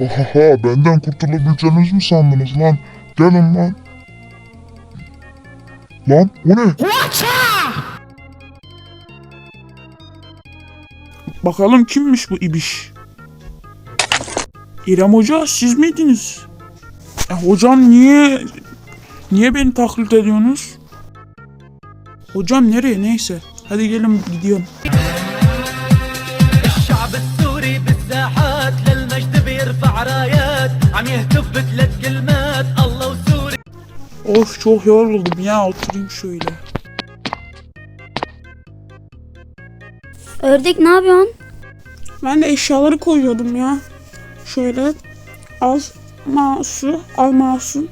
Ohaha benden kurtulabileceğinizi mi sandınız lan? Gelin lan. Lan o ne? Bakalım kimmiş bu ibiş? İrem Hoca siz miydiniz? E, hocam niye niye beni taklit ediyorsunuz? Hocam nereye neyse. Hadi gelin gidiyorum. بيرفع رايات عم يهتف بثلاث كلمات الله وسوري Of çok yoruldum ya oturayım şöyle. Ördek ne yapıyorsun? Ben de eşyaları koyuyordum ya. Şöyle al mouse'u, al mouse'un,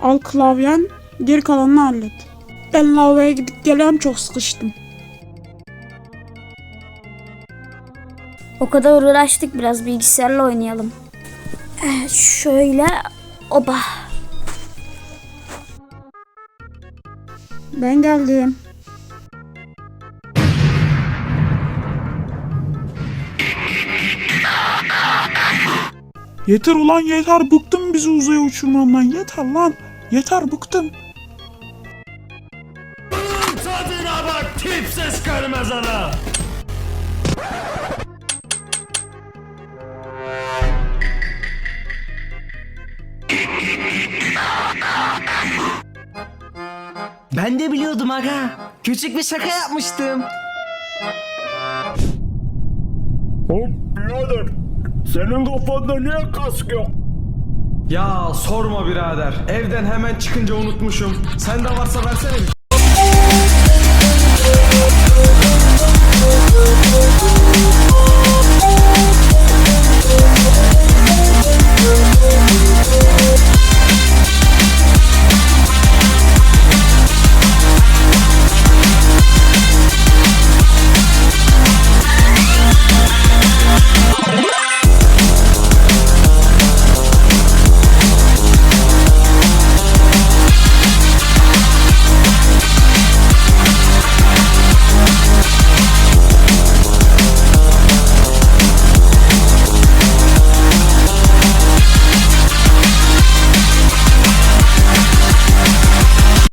al klavyen, geri kalanını hallet. Ben lavaboya gidip geliyorum çok sıkıştım. O kadar uğraştık biraz bilgisayarla oynayalım. Şöyle oba. Ben geldim. Yeter ulan yeter bıktım bizi uzaya uçurmandan yeter lan yeter bıktım. Tadına bak tipsiz karmazana. Ben de biliyordum aga. Küçük bir şaka yapmıştım. Hop birader. Senin kafanda niye kask yok? Ya sorma birader. Evden hemen çıkınca unutmuşum. Sende varsa versene bir